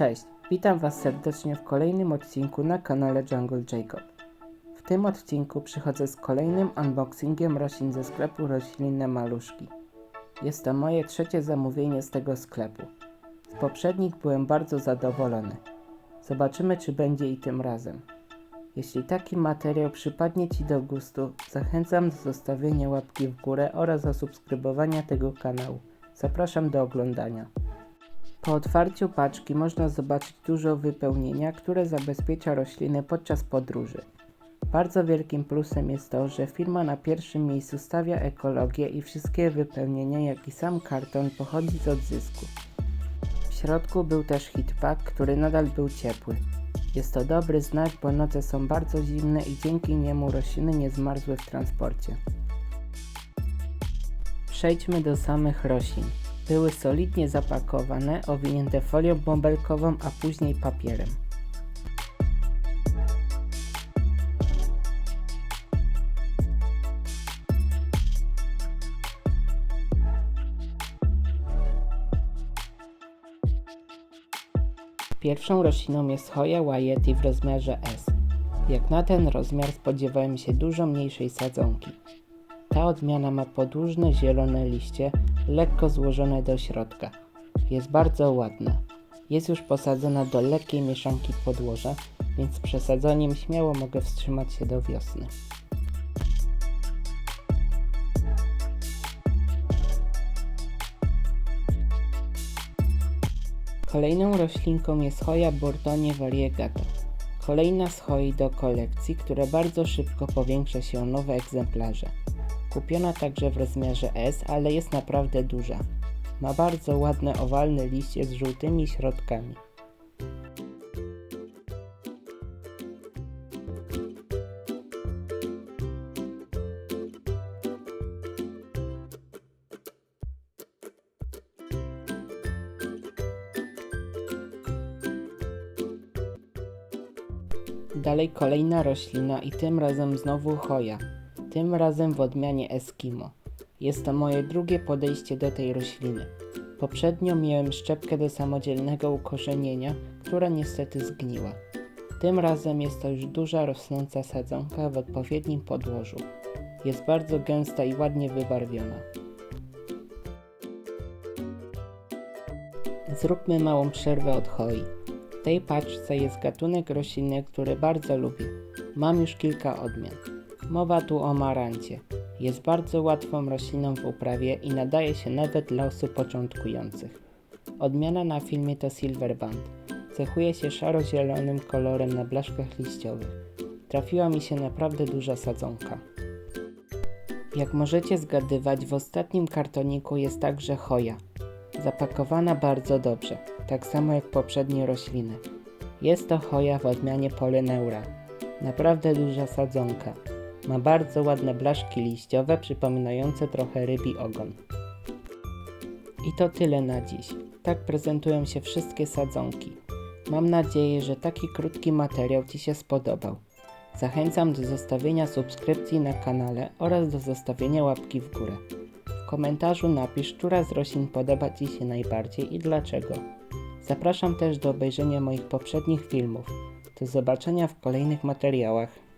Cześć, witam Was serdecznie w kolejnym odcinku na kanale Jungle Jacob. W tym odcinku przychodzę z kolejnym unboxingiem roślin ze sklepu Roślinne Maluszki. Jest to moje trzecie zamówienie z tego sklepu. Z poprzednich byłem bardzo zadowolony. Zobaczymy, czy będzie i tym razem. Jeśli taki materiał przypadnie Ci do gustu, zachęcam do zostawienia łapki w górę oraz zasubskrybowania tego kanału. Zapraszam do oglądania. Po otwarciu paczki można zobaczyć dużo wypełnienia, które zabezpiecza rośliny podczas podróży. Bardzo wielkim plusem jest to, że firma na pierwszym miejscu stawia ekologię i wszystkie wypełnienia, jak i sam karton pochodzi z odzysku. W środku był też hitpack, który nadal był ciepły. Jest to dobry znak, bo noce są bardzo zimne i dzięki niemu rośliny nie zmarzły w transporcie. Przejdźmy do samych roślin. Były solidnie zapakowane, owinięte folią bąbelkową, a później papierem. Pierwszą rośliną jest Hoya Wyeti w rozmiarze S. Jak na ten rozmiar spodziewałem się dużo mniejszej sadzonki. Ta odmiana ma podłużne zielone liście, lekko złożone do środka. Jest bardzo ładna. Jest już posadzona do lekkiej mieszanki podłoża, więc z śmiało mogę wstrzymać się do wiosny. Kolejną roślinką jest Hoja Bordonie variegata. Kolejna z hoi do kolekcji, która bardzo szybko powiększa się o nowe egzemplarze. Kupiona także w rozmiarze S, ale jest naprawdę duża. Ma bardzo ładne owalne liście z żółtymi środkami. Dalej kolejna roślina i tym razem znowu choja. Tym razem w odmianie Eskimo. Jest to moje drugie podejście do tej rośliny. Poprzednio miałem szczepkę do samodzielnego ukorzenienia, która niestety zgniła. Tym razem jest to już duża rosnąca sadzonka w odpowiednim podłożu. Jest bardzo gęsta i ładnie wybarwiona. Zróbmy małą przerwę od hoi. W tej paczce jest gatunek roślinny, który bardzo lubię. Mam już kilka odmian. Mowa tu o marancie. Jest bardzo łatwą rośliną w uprawie i nadaje się nawet dla osób początkujących. Odmiana na filmie to Silver Band. Cechuje się szaro-zielonym kolorem na blaszkach liściowych. Trafiła mi się naprawdę duża sadzonka. Jak możecie zgadywać, w ostatnim kartoniku jest także choja. Zapakowana bardzo dobrze, tak samo jak poprzednie rośliny. Jest to choja w odmianie Polyneura. Naprawdę duża sadzonka. Ma bardzo ładne blaszki liściowe, przypominające trochę rybi ogon. I to tyle na dziś. Tak prezentują się wszystkie sadzonki. Mam nadzieję, że taki krótki materiał Ci się spodobał. Zachęcam do zostawienia subskrypcji na kanale oraz do zostawienia łapki w górę. W komentarzu napisz, która z roślin podoba Ci się najbardziej i dlaczego. Zapraszam też do obejrzenia moich poprzednich filmów. Do zobaczenia w kolejnych materiałach.